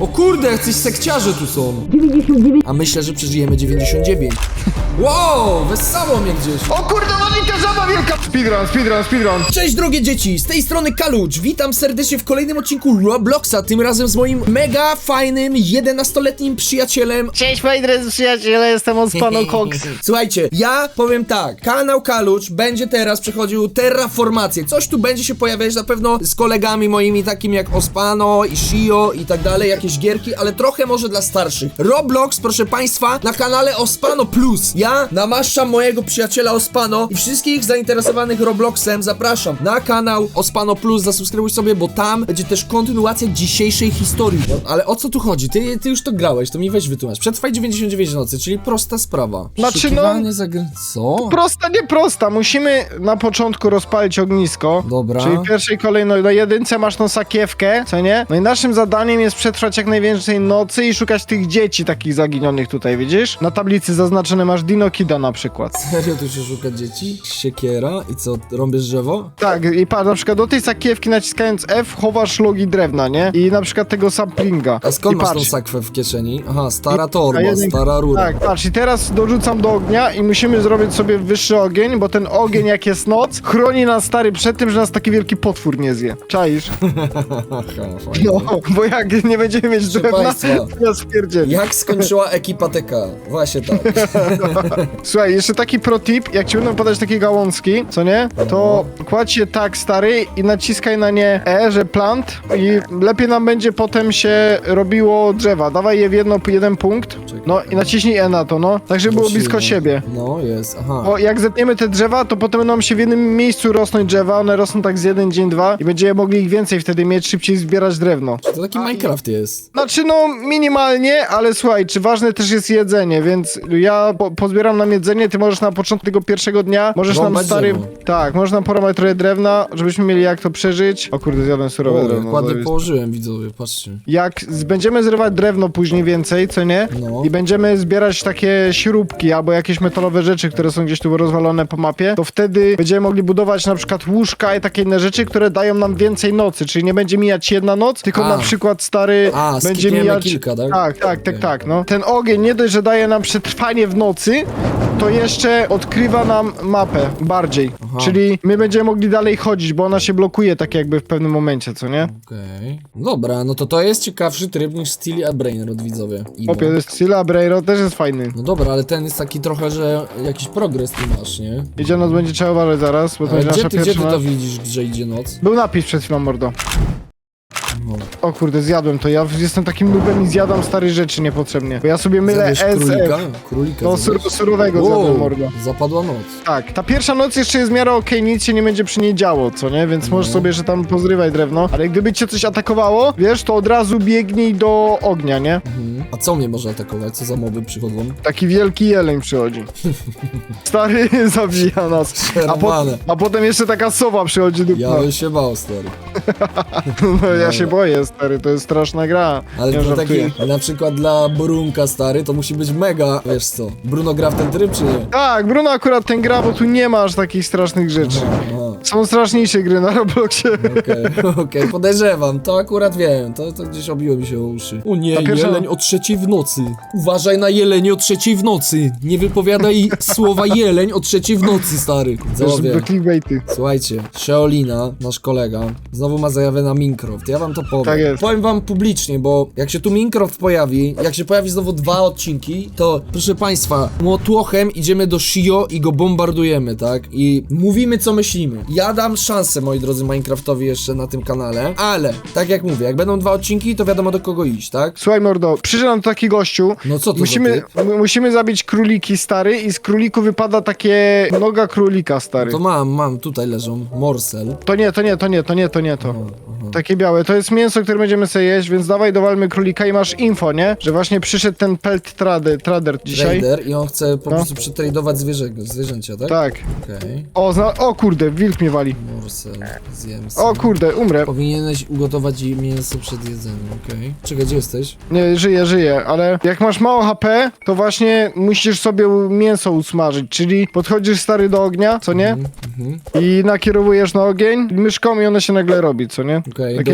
O kurde, jacyś sekciarze tu są. 99. A myślę, że przeżyjemy 99. Wow, wessało mnie gdzieś. O kurde, Monika żaba wielka! Speedrun, speedrun, speedrun. Cześć drogie dzieci, z tej strony Kalucz. Witam serdecznie w kolejnym odcinku Robloxa, tym razem z moim mega fajnym 11-letnim przyjacielem. Cześć moi drodzy przyjaciele, jestem Ospano Cox. Słuchajcie, ja powiem tak, kanał Kalucz będzie teraz przechodził terraformację. Coś tu będzie się pojawiać na pewno z kolegami moimi, takimi jak Ospano i Shio i tak dalej, jakieś gierki, ale trochę może dla starszych. Roblox, proszę państwa, na kanale Ospano Plus. Ja namaszczam mojego przyjaciela Ospano i wszystkich zainteresowanych Robloxem zapraszam na kanał Ospano Plus, zasubskrybuj sobie, bo tam będzie też kontynuacja dzisiejszej historii. No, ale o co tu chodzi? Ty, ty już to grałeś, to mi weź wytłumacz. Przetrwaj 99 nocy, czyli prosta sprawa. Znaczy, no-. Co? Prosta, nie prosta. Musimy na początku rozpalić ognisko. Dobra. Czyli w pierwszej kolejności na jedynce masz tą sakiewkę, co nie? No i naszym zadaniem jest przetrwać jak najwięcej nocy i szukać tych dzieci takich zaginionych tutaj, widzisz? Na tablicy zaznaczone masz Dino Kida na przykład. Serio tu się szuka dzieci? Siekiera i co, rąbiesz drzewo? Tak, i patrz, na przykład do tej sakiewki naciskając F chowasz logi drewna, nie? I na przykład tego saplinga. A skąd I masz tą patrz, sakwę w kieszeni? Aha, stara torba, jeden- stara rura. Tak, patrz, i teraz dorzucam do ognia i musimy zrobić sobie wyższy ogień, bo ten ogień, jak jest noc, chroni nas stary przed tym, że nas taki wielki potwór nie zje. Czaisz? Aha, fajnie. No, bo jak nie mieć Proszę drewna, państwa. to. Jak skończyła ekipa TK? Właśnie tak. Słuchaj, jeszcze taki pro tip, jak ci będą podać takie gałązki, co nie? To kładź je tak, stary, i naciskaj na nie E, że plant i lepiej nam będzie potem się robiło drzewa. Dawaj je w jedno, jeden punkt, no i naciśnij E na to, no, tak żeby było blisko siebie. No, jest, aha. Bo jak zetniemy te drzewa, to potem będą się w jednym miejscu rosnąć drzewa, one rosną tak z jeden dzień, dwa i będziemy mogli ich więcej wtedy mieć, szybciej zbierać drewno. To taki Minecraft jest. Znaczy no minimalnie, ale słuchaj, czy ważne też jest jedzenie, więc ja po, pozbieram nam jedzenie, ty możesz na początku tego pierwszego dnia, możesz nam Rąbać stary... drzewo. Tak, możesz nam porąbać trochę drewna, żebyśmy mieli jak to przeżyć. O kurde, zjadłem surowe O, drewno. ładnie zajebiste. położyłem, widzowie, patrzcie. Jak z, będziemy zrywać drewno później więcej, co nie? No. I będziemy zbierać takie śrubki albo jakieś metalowe rzeczy, które są gdzieś tu rozwalone po mapie, to wtedy będziemy mogli budować na przykład łóżka i takie inne rzeczy, które dają nam więcej nocy, czyli nie będzie mijać jedna noc, tylko A. na przykład stary A, będzie skipniemy mijać... kilka, tak? Tak, tak, tak, tak, no. Ten ogień nie dość, że daje nam przetrwanie w nocy, to jeszcze odkrywa nam mapę bardziej. Aha. Czyli my będziemy mogli dalej chodzić, bo ona się blokuje tak jakby w pewnym momencie, co nie? Okej. Dobra, no to to jest ciekawszy tryb niż Steely a Brainrod, widzowie. Idą. Opie, jest Scylla Breiro też jest fajny. No dobra, ale ten jest taki trochę, że jakiś progres ty masz, nie? Idzie noc, będzie trzeba uważać zaraz, bo to Ale będzie gdzie nasza ty, gdzie ty pierwsza to noc. widzisz, że idzie noc? Był napis przed chwilą, mordo. No. O kurde, zjadłem to. Ja jestem takim nubem i zjadam stare rzeczy niepotrzebnie. Bo ja sobie mylę królika? SF. Królika No, zjadłeś? sur surowego Wow, zjadłem, mordo. Zapadła noc. Tak, ta pierwsza noc jeszcze jest w miarę okej, nic się nie będzie przy niej działo, co nie? Więc możesz sobie jeszcze tam pozrywaj drewno. Ale gdyby cię coś atakowało, wiesz, to od razu biegnij do ognia, nie? Mhm. A co mnie może atakować? Co za moby przychodzą? Taki wielki jeleń przychodzi. Stary zabija nas. A, po, Przerwane. a potem jeszcze taka sowa przychodzi do Ja bym się bał, stary. No ja się boję, stary, to jest straszna gra. Ale nie to żartuję. taki, na przykład dla Brunka, stary, to musi być mega, wiesz co? Bruno gra w ten tryb, czy nie? Tak, Bruno akurat ten gra, bo tu nie ma aż takich strasznych rzeczy. Aha, Są straszniejsze gry na Robloxie. Okej, okej, podejrzewam, to akurat wiem, to, to gdzieś obiło mi się o uszy. O nie, Ta pierwsza- jeleń o trzeciej w nocy. Uważaj na jelenie o trzeciej w nocy. Nie wypowiadaj słowa jeleń o trzeciej w nocy, stary. Wiesz, Zowie. do clickbaity. Słuchajcie, Sheolina, nasz kolega, znowu ma zajawę na Minecraft. Ja wam to powiem. Tak jest. Powiem wam publicznie, bo jak się tu Minecraft pojawi, jak się pojawi znowu dwa odcinki, to proszę państwa, młotłochem idziemy do Shio i go bombardujemy, tak? I mówimy co myślimy. Ja dam szansę, moi drodzy, Minecraftowi jeszcze na tym kanale, ale tak jak mówię, jak będą dwa odcinki, to wiadomo do kogo iść, tak? Słuchaj, mordo, przyszedł nam taki gościu. No co to Musimy, za typ? m- musimy zabić króliki, stary, i z króliku wypada takie noga królika, stary. To mam, mam, tutaj leżą, morsel. To nie, to nie, to nie, to nie, to nie to. Takie białe. To jest mięso, które będziemy sobie jeść, więc dawaj dowalmy królika i masz info, nie? Że właśnie przyszedł ten pelt trader, trader dzisiaj. Trader i on chce po No. prostu przetradować zwierzę, zwierzęcia, tak? Tak. Okej. O, zna- o kurde, wilk mnie wali. Morsel, zjem O sobie. kurde, umrę. Powinieneś ugotować jej mięso przed jedzeniem, okej? Czekaj, gdzie jesteś? Nie, żyję, żyję. ale jak masz mało HP, to właśnie musisz sobie mięso usmażyć, czyli podchodzisz stary do ognia, co nie? Mhm. I nakierowujesz na ogień myszką i ona się nagle robi, co nie? Okej, Takie-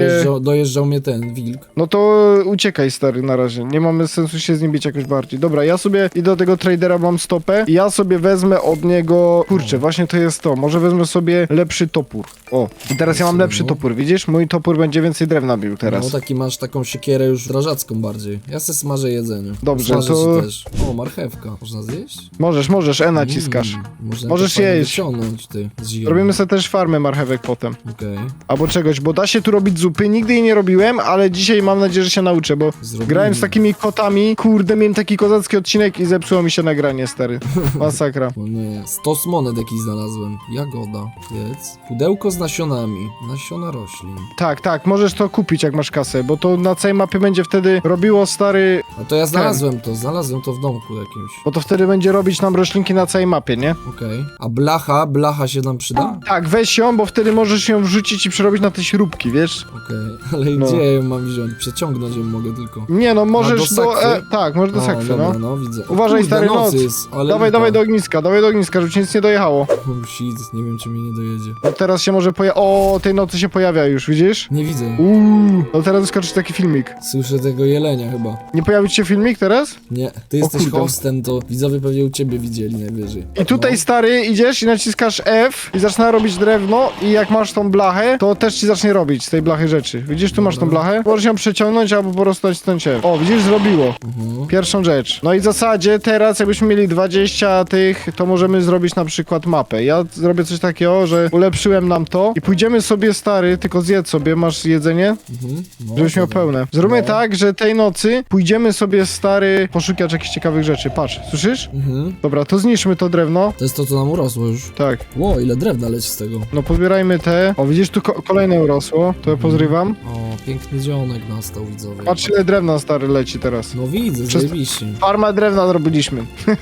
dojeżdżał mnie ten wilk. No to uciekaj stary na razie, nie mamy sensu się z nim bić jakoś bardziej. Dobra, ja sobie idę do tego tradera, mam stopę i ja sobie wezmę od niego, kurczę, właśnie to jest to, może wezmę sobie lepszy topór. O, i teraz ja mam lepszy topór, widzisz? Mój topór będzie więcej drewna bił teraz. No taki masz taką siekierę już strażacką bardziej. Ja se smażę jedzenie. Dobrze, Smażę to- ci też. O, marchewka. Można zjeść? Możesz, możesz, E naciskasz. Mm, można Możesz to fajnie jeść. wyciągnąć, ty, z ziemi. Robimy sobie też farmę marchewek potem. Okej. Albo czegoś, bo da się tu robić zupy. Nigdy jej nie robiłem, ale dzisiaj mam nadzieję, że się nauczę, bo Zrobimy. grałem z takimi kotami. Kurde, miałem taki kozacki odcinek i zepsuło mi się nagranie, stary. Masakra. O nie, stos monet jakiś znalazłem. Jagoda. Jedz. Pudełko z nasionami. Nasiona roślin. Tak, tak, możesz to kupić, jak masz kasę, bo to na całej mapie będzie wtedy robiło, stary... A to ja znalazłem to, znalazłem to w domku jakimś. Bo to wtedy będzie robić nam roślinki na całej mapie, nie? Okej. A blacha, blacha się nam przyda? Tak, weź ją, bo wtedy możesz ją wrzucić i przerobić na te śrubki, wiesz? Okej, ale No. gdzie ją mam wziąć? Przeciągnąć ją mogę tylko. Nie no, możesz do do... sakwy? e, tak, możesz do O, sakwy, dobra, no. no widzę. O, Uważaj, kurde, stary, noc jest, Dawaj, lipa. dawaj do ogniska, dawaj do ogniska, żeby ci nic nie dojechało. Oh shit, nie wiem czy mnie nie dojedzie. No teraz się może poja... O, tej nocy się pojawia już, widzisz? Nie widzę. Uuu, no teraz wyskoczy taki filmik. Słyszę tego jelenia chyba. Nie pojawił ci się filmik teraz? Nie, ty jesteś hostem, to widzowie pewnie u ciebie widzieli najwyżej. I tutaj No. stary idziesz i naciskasz F i zaczyna robić drewno i jak masz tą blachę, to też ci zacznie robić z tej blachy rzeczy. Widzisz, tu masz tą blachę? Możesz ją przeciągnąć albo po prostu nacisnąć F. O, widzisz, zrobiło. Mhm. Pierwszą rzecz. No i w zasadzie teraz jakbyśmy mieli 20 tych, to możemy zrobić na przykład mapę. Ja zrobię coś takiego, że ulepszyłem nam to i pójdziemy sobie stary, tylko zjedz sobie, masz jedzenie, Mhm. No, żebyś miał dobra. pełne. Zróbmy No. tak, że tej nocy pójdziemy sobie stary poszukać jakichś ciekawych rzeczy. Patrz, słyszysz? Mhm. Dobra, to zniszczmy to drewno. To jest to, co nam urosło już. Tak. Ło, ile drewna leci z tego. No pozbierajmy te. O, widzisz, tu ko kolejne urosło. To ja pozrywam. O, piękny dzionek nastał, widzowie. Patrz ile drewna stary leci teraz. No widzę, Przez- zajebiście. Farma drewna zrobiliśmy.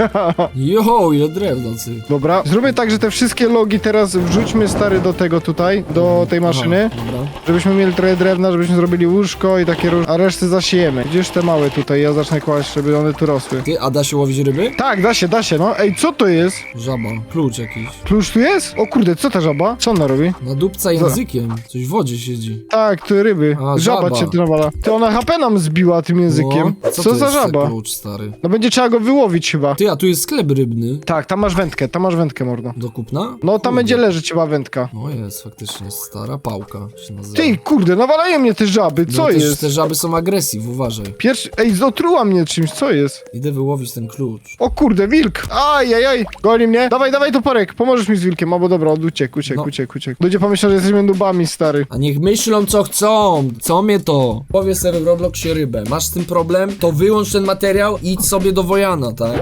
Jo, ile drewna, ty. Dobra, zróbmy tak, że te wszystkie logi teraz wrzućmy stary do tego tutaj, do tej maszyny. Aha, dobra. Żebyśmy mieli trochę drewna, żebyśmy zrobili łóżko i takie różne. A resztę zasiejemy. Gdzież te małe tutaj? Ja zacznę kłaść, żeby one tu rosły. Ty, a da się łowić ryby? Tak, da się, da się, no. Ej, co to jest? Żaba, klucz jakiś. Klucz tu jest? O kurde, co ta żaba? Co ona robi? Na dupca językiem. Coś w wodzie siedzi. Tak, tu ryby. A, żaba żaba. cię nawala. Ty ona HP nam zbiła tym językiem. No, co to za jest żaba? stary? No będzie trzeba go wyłowić chyba. Ty, a tu jest sklep rybny. Tak, tam masz wędkę, tam masz wędkę, mordo. Do kupna? No tam Kurde. będzie leżeć chyba wędka. No jest, faktycznie, stara pałka się nazywa. Ty, kurde, nawalają mnie te żaby, no, co też, jest? Te żaby są agresyw, uważaj. Pierwszy, ej, zotruła mnie czymś, co jest? Idę wyłowić ten klucz. O kurde, wilk! Aj, aj, aj, goni mnie. Dawaj, dawaj toporek, pomożesz mi z wilkiem, albo dobra, on uciekł, uciekł, No. uciekł, uciekł. Ludzie pomyślą, że jesteśmy nubami, stary. A niech myślą co chcą, co mnie to? Powie sobie w Robloxie rybę, masz z tym problem? To wyłącz ten materiał i idź sobie do Wojana, tak?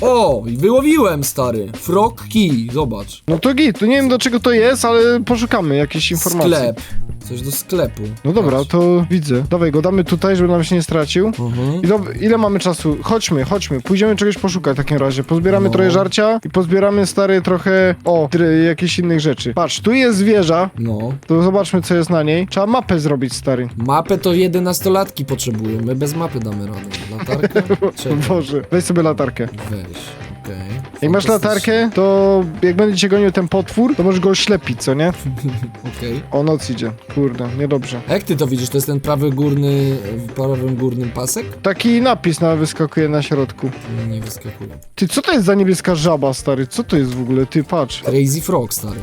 O, wyłowiłem, stary. Frog key, zobacz. No to git, to nie wiem do czego to jest, ale poszukamy jakiejś informacji. Sklep. Coś do sklepu. No dobra, Patrz. to widzę. Dawaj go, damy tutaj, żeby nam się nie stracił. Mhm. I ile mamy czasu? Chodźmy, chodźmy, pójdziemy czegoś poszukać w takim razie. Pozbieramy No. trochę żarcia i pozbieramy stary trochę, o, try, jakichś innych rzeczy. Patrz, tu jest wieża, No. to zobaczmy co jest na niej. Trzeba mapę zrobić, stary. Mapę to jedenastolatki potrzebują, my bez mapy damy radę. Latarkę? Czekaj, Boże, weź sobie latarkę. weź, okej. Jak masz latarkę, to jak będzie cię gonił ten potwór, to możesz go oślepić, co nie? Okej. O, noc idzie. Kurde, niedobrze. A jak ty to widzisz? To jest ten prawy górny, w prawym górnym pasek? Taki napis na wyskakuje na środku. Nie wyskakuje. Ty, co to jest za niebieska żaba, stary? Co to jest w ogóle? Ty, patrz. Crazy Frog, stary.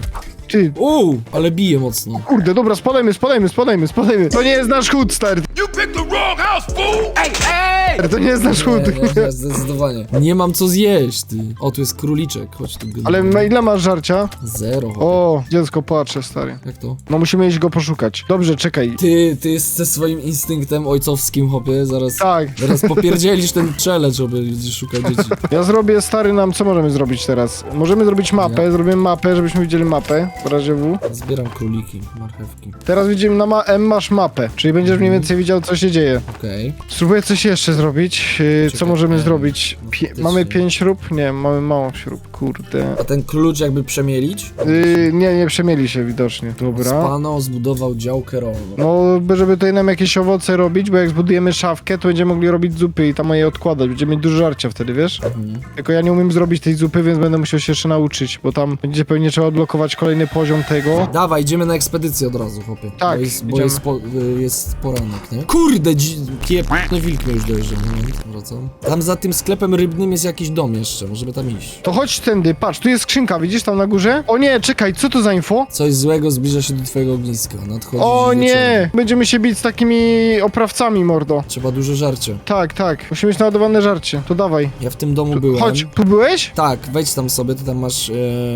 Ty, Uuu, ale bije mocno. kurde, dobra, spadajmy, spadajmy, spadajmy, spadajmy. To nie jest nasz chód, stary. You picked the wrong house, fool! Hey, hey! To nie jest nasz chód. Nie, nie, zdecydowanie. Nie mam co zjeść, ty. O, tu jest króliczek, chodź tu. Ale ma- ile masz żarcia? Zero. O. Dziecko płacze, stary. Jak to? No musimy iść go poszukać. Dobrze, czekaj. Ty, ty ze swoim instynktem ojcowskim, hopie, zaraz... Tak, Zaraz popierdzielisz ten challenge, żeby szukać dzieci. ja zrobię, stary, nam, co możemy zrobić teraz? Możemy zrobić mapę, Ja. zrobimy mapę, żebyśmy widzieli mapę, w razie W. Zbieram króliki, marchewki. Teraz widzimy na ma M masz mapę, czyli będziesz mniej więcej widział, co się dzieje. Okej. Spróbuję coś jeszcze zrobić. Yy, co Czekaj, możemy nie, zrobić? Pie faktycznie. mamy pięć śrub? Nie, mamy mało śrub, kurde. A ten klucz jakby przemielić? Yy, nie, nie przemieli się widocznie. Dobra. Spano zbudował działkę rolną. No, by- żeby tutaj nam jakieś owoce robić, bo jak zbudujemy szafkę, to będziemy mogli robić zupy i tam je odkładać. Będziemy mieć dużo żarcia wtedy, wiesz? Mhm. Tylko ja nie umiem zrobić tej zupy, więc będę musiał się jeszcze nauczyć, bo tam będzie pewnie trzeba odblokować kolejny poziom tego. Dawaj, idziemy na ekspedycję od razu, chłopie. Tak, Bo jest, bo idziemy. jest, po, y, jest poranek, nie? Kurde, dzi- kiepny wilk mnie już dojeżdża. Moment, wracam. Tam za tym sklepem rybnym jest jakiś dom jeszcze, możemy tam iść. To chodź tędy, patrz, tu jest skrzynka, widzisz tam na górze? O nie, czekaj, co to za info? Coś złego zbliża się do twojego ogniska. Nadchodzi O wieczór. nie! Będziemy się bić z takimi oprawcami, mordo. Trzeba dużo żarcia. Tak, tak, musimy mieć naładowane żarcie, to dawaj. Ja w tym domu byłem. Chodź, tu byłeś? Tak, wejdź tam sobie, ty tam masz e,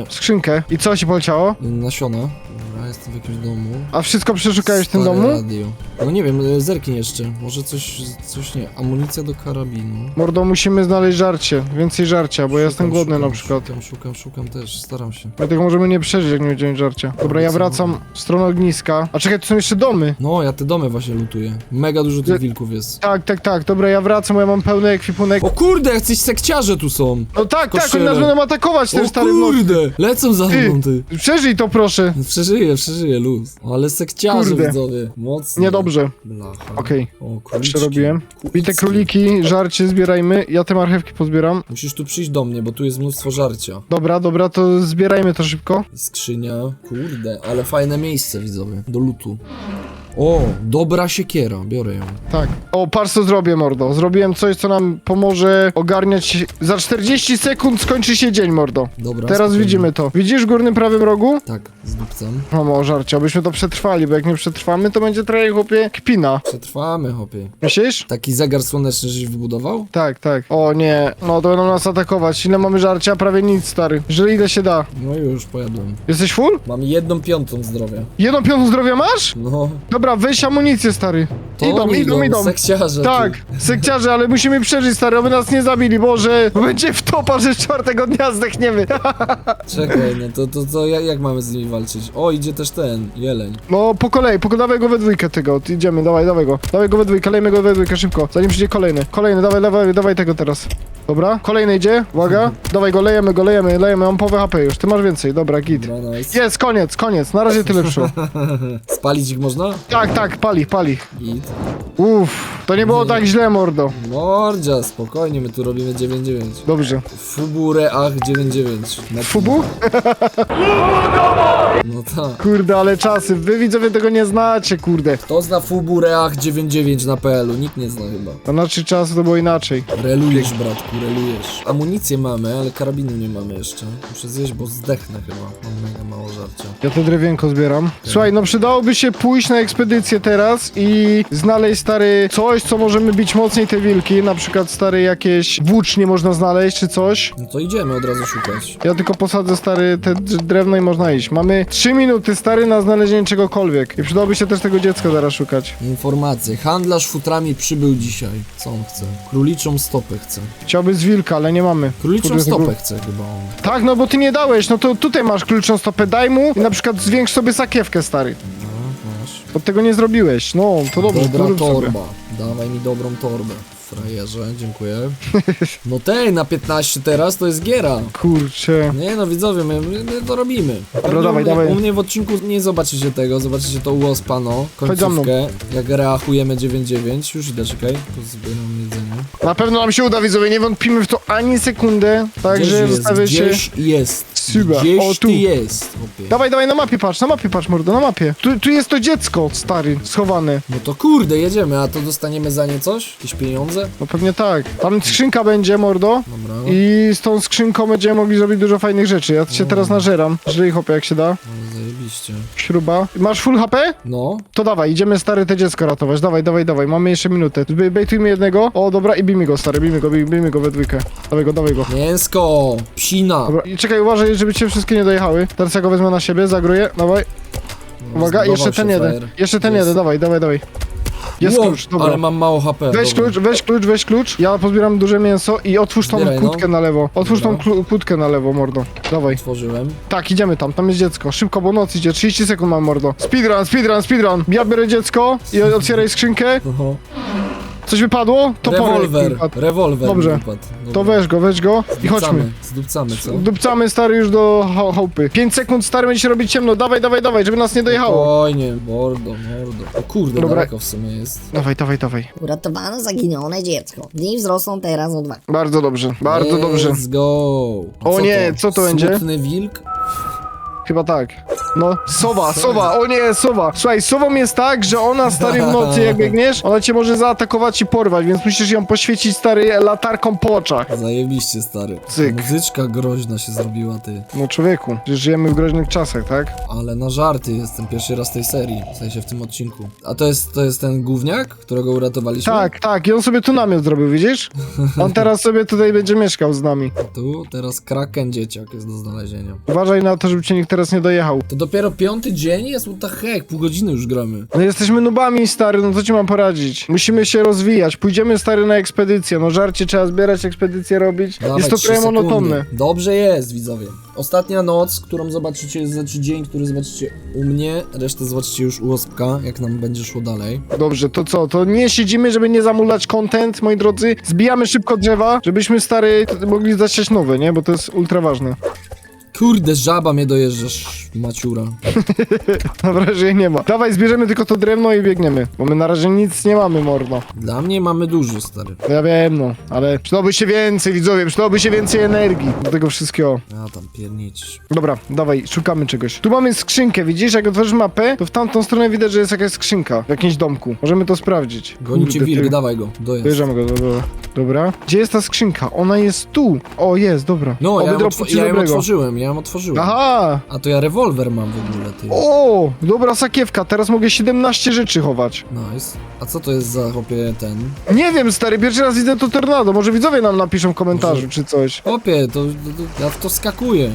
Skrzynkę. I co ci poleciało? Nasiona. Dobra, jestem w jakimś domu. A wszystko przeszukałeś w tym Stare domu? radio. No nie wiem, e, zerknij jeszcze. Może coś, coś nie. Amunicja do karabinu. Mordo, musimy znaleźć żarcie, więcej żarcia, bo ja jestem Szukam, głodny szukam, na przykład. Szukam, szukam, szukam też, staram się. Dlatego możemy nie przeżyć, jak nie będziemy żarcia. Dobra, ja wracam w stronę ogniska. A czekaj, tu są jeszcze domy. No, ja te domy właśnie lutuję. Mega dużo tych wilków jest. Tak, tak, tak, dobra, ja wracam, bo ja mam pełny ekwipunek. O kurde, jacyś sekciarze tu są! No tak, tak, oni nas będą atakować, ten O stary blok. kurde, lecą za mną ty. Przeżyj to, proszę. Przeżyję, przeżyję, luz. Ale sekciarze Kurde. widzowie, mocno. Niedobrze. Blacha. Okej. O, Jeszcze króliczki. robiłem. Bite Kucicki. króliki, żarcie zbierajmy. Ja te marchewki pozbieram. Musisz tu przyjść do mnie, bo tu jest mnóstwo żarcia. Dobra, dobra, to zbierajmy to szybko. Skrzynia. Kurde, ale fajne miejsce widzowie. Do lutu. O, dobra siekiera, biorę ją. Tak. O, patrz co zrobię, mordo. Zrobiłem coś, co nam pomoże ogarniać... Za 40 sekund skończy się dzień, mordo. Dobra. Teraz spokojnie. widzimy to. Widzisz w górnym prawym rogu? Tak, zdupcam. No, mało żarcia, abyśmy to przetrwali, bo jak nie przetrwamy, to będzie trochę, chłopie, kpina. Przetrwamy, hopie. Myślisz? Taki zegar słoneczny żeś wybudował? Tak, tak. O nie, no to będą nas atakować. Ile mamy żarcia? Prawie nic, stary. Jeżeli ile się da. No już, pojadłem. Jesteś full? Mam jedną piątą zdrowia. Jedną piątą zdrowia masz? No, Dobra, weź amunicję, stary. to idą, oni idą, idą. Sekciarze. Tak, sekciarze, ale musimy przeżyć, stary, aby nas nie zabili, Boże. Będzie w topa, że z czwartego dnia zdechniemy. Czekaj, no to, to, to jak, jak mamy z nimi walczyć? O, idzie też ten, jeleń. No, po kolei, po, dawaj go we dwójkę tego, idziemy, dawaj, dawaj go. Dawaj go we dwójkę, lejmy go we dwójkę, szybko, zanim przyjdzie kolejny. Kolejny, dawaj, dawaj, dawaj tego teraz. Dobra, kolejny idzie, uwaga. Dawaj go, lejemy go, lejemy, lejemy, mam połowę HP już, ty masz więcej, dobra, git. Dobra, nice. Jest, koniec, koniec, na razie tyle przyszło. Spalić ich można? Tak, tak, pali, pali. Git. Uff, to nie było tak źle, mordo. Mordzia, spokojnie, my tu robimy 9-9. Dobrze. Fubure ach 9-9. Na Fubu? No tak. Kurde, ale czasy, wy widzowie tego nie znacie, kurde. Kto zna Fubureach 99 na PL-u? Nikt nie zna chyba. To znaczy czasy to było inaczej. Relujesz, bratku, relujesz. Amunicję mamy, ale karabinu nie mamy jeszcze. Muszę zjeść, bo zdechnę chyba. Mam mega mało żarcia. Ja to drewienko zbieram. Słuchaj, no przydałoby się pójść na ekspedycję teraz i znaleźć stary coś, co możemy bić mocniej te wilki. Na przykład stary jakieś włócznie można znaleźć czy coś. No to idziemy od razu szukać. Ja tylko posadzę stary te drz- drewno i można iść. Mamy 3 minuty stary na znalezienie czegokolwiek. I przydałoby się też tego dziecka zaraz szukać. Informacje. Handlarz futrami przybył dzisiaj. Co on chce? Króliczą stopę chce. Chciałby z wilka, ale nie mamy. Króliczą Kurde, stopę chce chyba on. Tak, no bo ty nie dałeś, no to tutaj masz kluczną stopę, daj mu i na przykład zwiększ sobie sakiewkę, stary. No, masz. Od tego nie zrobiłem. No, to dobrze, to Dobra rób sobie. torba. Dawaj mi dobrą torbę. Frajerze, dziękuję. No tej, na 15 teraz to jest giera. Kurczę. Nie no, widzowie, my, my, to robimy. Pewnie dawaj, u, mnie, dawaj. u mnie w odcinku nie zobaczycie tego, zobaczycie to u Ospano, końcówkę, jak reachujemy 9-9. Już idę, czekaj, tu zbieram jedzenie. Na pewno nam się uda, widzowie, nie wątpimy w to ani sekundę. Także Gdzieś jest, zostawię się... gdzieś jest. Super. Gdzieś O, tu. ty jest. Opie. Dawaj, dawaj, na mapie patrz, na mapie patrz, mordo, na mapie. Tu, tu jest to dziecko, stary, schowane. No to kurde, jedziemy, a to dostaniemy za nie coś? Jakieś pieniądze? No pewnie tak. Tam skrzynka będzie, mordo. Dobra. I z tą skrzynką będziemy mogli zrobić dużo fajnych rzeczy. Ja się teraz nażeram. Żyj hopie, jak się da. No, zajebiście. Śruba. Masz full HP? No, To dawaj, idziemy stary te dziecko ratować. Dawaj, dawaj, dawaj. Mamy jeszcze minutę. Bej- Bejtujmy jednego. O, dobra, i bijmy go, stary, bijmy go, bij- bijmy go we dwójkę. Dawaj go, dawaj go. mięsko, psina. Dobra, i czekaj, uważaj, żeby cię wszystkie nie dojechały. Teraz ja go wezmę na siebie, zagruję, dawaj. Uwaga, Zbudował jeszcze się ten jeden. frajer. Jeszcze ten Jest. jeden, dawaj, dawaj, dawaj. Jest Ło, klucz, dobra. Ale mam mało HP. Weź dobra. klucz, weź klucz, weź klucz. Ja pozbieram duże mięso i otwórz tą Zbieraj, no. kłódkę na lewo. Otwórz tą Dobra. klu- kłódkę na lewo, mordo. Dawaj. Otworzyłem. Tak, idziemy tam, tam jest dziecko. Szybko, bo noc idzie. 30 sekund mam, mordo. Speedrun, speedrun, speedrun. Ja biorę dziecko i otwieraj skrzynkę. Oho. Coś wypadło? To Rewolwer, rewolwer Dobrze. wypadł. Dobra. To weź go, weź go i chodźmy. Zdupcamy, co? Dupcamy stary już do chałupy. 5 sekund stary będzie się robić ciemno. Dawaj, dawaj, dawaj, żeby nas nie dojechało. Spokojnie, mordo, mordo. O kurde, Dobra. daleko w sumie jest. Dawaj, dawaj, dawaj. Uratowano zaginione dziecko. Dni wzrosną teraz o dwa. Bardzo dobrze, bardzo Let's dobrze. go. O nie, co to będzie? Smutny wilk? Chyba tak. No, sowa, sowa, o nie, sowa. Słuchaj, sową jest tak, że ona stary w nocy jak biegniesz, ona cię może zaatakować i porwać, więc musisz ją poświecić stary latarką po oczach. Zajebiście, stary. Cyk. Muzyczka groźna się zrobiła, ty. No człowieku, przecież żyjemy w groźnych czasach, tak? Ale na żarty jestem pierwszy raz w tej serii, w sensie w tym odcinku. A to jest, to jest ten gówniak, którego uratowaliśmy? Tak, tak, i on sobie tu namiot zrobił, widzisz? On teraz sobie tutaj będzie mieszkał z nami. Tu teraz kraken dzieciak jest do znalezienia. Uważaj na to, żeby cię nikt teraz nie dojechał. To dopiero piąty dzień jest? What the heck, pół godziny już gramy. No jesteśmy nubami, stary, no co ci mam poradzić? Musimy się rozwijać, pójdziemy, stary, na ekspedycję. No żarcie trzeba zbierać, ekspedycję robić. Dawaj, jest to trzy trochę sekundy. monotonne. Dobrze jest, widzowie. Ostatnia noc, którą zobaczycie, znaczy dzień, który zobaczycie u mnie, resztę zobaczycie już u Ospka, jak nam będzie szło dalej. Dobrze, to co? To nie siedzimy, żeby nie zamulać content, moi drodzy. Zbijamy szybko drzewa, żebyśmy, stary, mogli zasiać nowe, nie? Bo to jest ultra ważne. Kurde, żaba mnie dojeżdżasz, maciura. Na razie nie ma. Dawaj, zbierzemy tylko to drewno i biegniemy. Bo my na razie nic nie mamy, morno. Dla mnie mamy dużo, stary. Ja wiem, no. Ale przydałoby się więcej, widzowie. Przydałoby się więcej energii do tego wszystkiego. A tam pierniczysz. Dobra, dawaj, szukamy czegoś. Tu mamy skrzynkę, widzisz? Jak otworzysz mapę, to w tamtą stronę widać, że jest jakaś skrzynka w jakimś domku. Możemy to sprawdzić. Goni cię Kurde, wilk, ty. dawaj go, dojazd. Bierzemy go, dobra. Dobra. Gdzie jest ta skrzynka? Ona jest tu. O, jest, dobra. No, ja ją, otw ja ją otworzyłem, ja ją otworzyłem. Aha! A to ja rewolwer mam w ogóle, ty. O, dobra sakiewka, teraz mogę 17 rzeczy chować. Nice. A co to jest za chłopie ten? Nie wiem, stary, pierwszy raz widzę to tornado. Może widzowie nam napiszą w komentarzu Może- czy coś. Chłopie, to, to, to ja w to skakuję.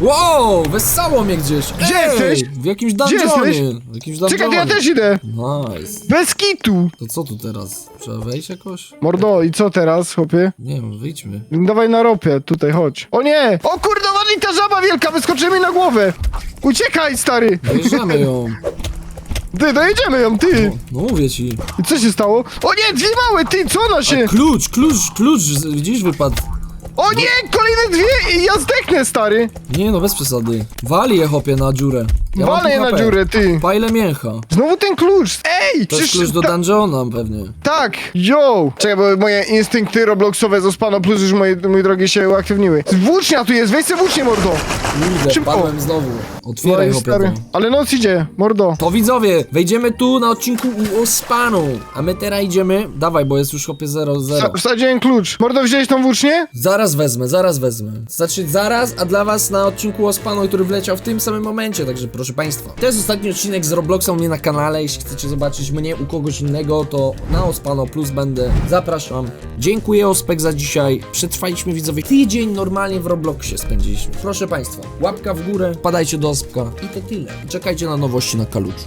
Wow, wessało mnie gdzieś. Gdzie Ej, jesteś? W jakimś Gdzie dungeonie. jesteś? W jakimś. Czekaj, to ja też idę! Nice. Bez kitu! To co tu teraz? Trzeba wejść jakoś? Mordo, i co teraz, chłopie? Nie wiem, wyjdźmy. Dawaj na ropie, tutaj, chodź. O nie! O kurde, ładnie ta żaba wielka, wyskoczy mi na głowę! Uciekaj, stary! Dojeżdżamy ją. Ty, dojedziemy ją, ty! No mówię ci. I co się stało? O nie, dwie małe, ty, co ona się... Klucz, klucz, klucz, widzisz, wypadł. O nie, kolejne dwie i ja zdechnę, stary! Nie no, bez przesady. Wali je chłopie na dziurę. Ja mam pół na HP. dziurę, ty! Pajle mięcha. Znowu ten klucz! Ej! To jest klucz do ta- dungeona pewnie. Tak! Yo! Czekaj, bo moje instynkty robloxowe z Ospano Plus już moje, mój drogi się uaktywniły. Włócznia tu jest, weź se włócznię, mordo! Kurde, Szybko. padłem znowu. No Otwieraj chłopie stary. Ale noc idzie, mordo. To widzowie, wejdziemy tu na odcinku u Ospanu. A my teraz idziemy. Dawaj, bo jest już chłopie 0-0. Wsa- Wsadziłem klucz. Mordo, wziąłeś tą włócznię? Zaraz wezmę, zaraz wezmę. Znaczy zaraz, a dla was na odcinku Ospanu, który wleciał w tym samym momencie, także proszę państwa. To jest ostatni odcinek z Robloxa u mnie na kanale. Jeśli chcecie zobaczyć mnie u kogoś innego, to na Ospano Plus będę. Zapraszam. Dziękuję Ospek za dzisiaj. Przetrwaliśmy widzowie tydzień normalnie w Robloxie spędziliśmy. Proszę państwa, łapka w górę, padajcie do Ospka i to tyle. Czekajcie na nowości na Kaluczu.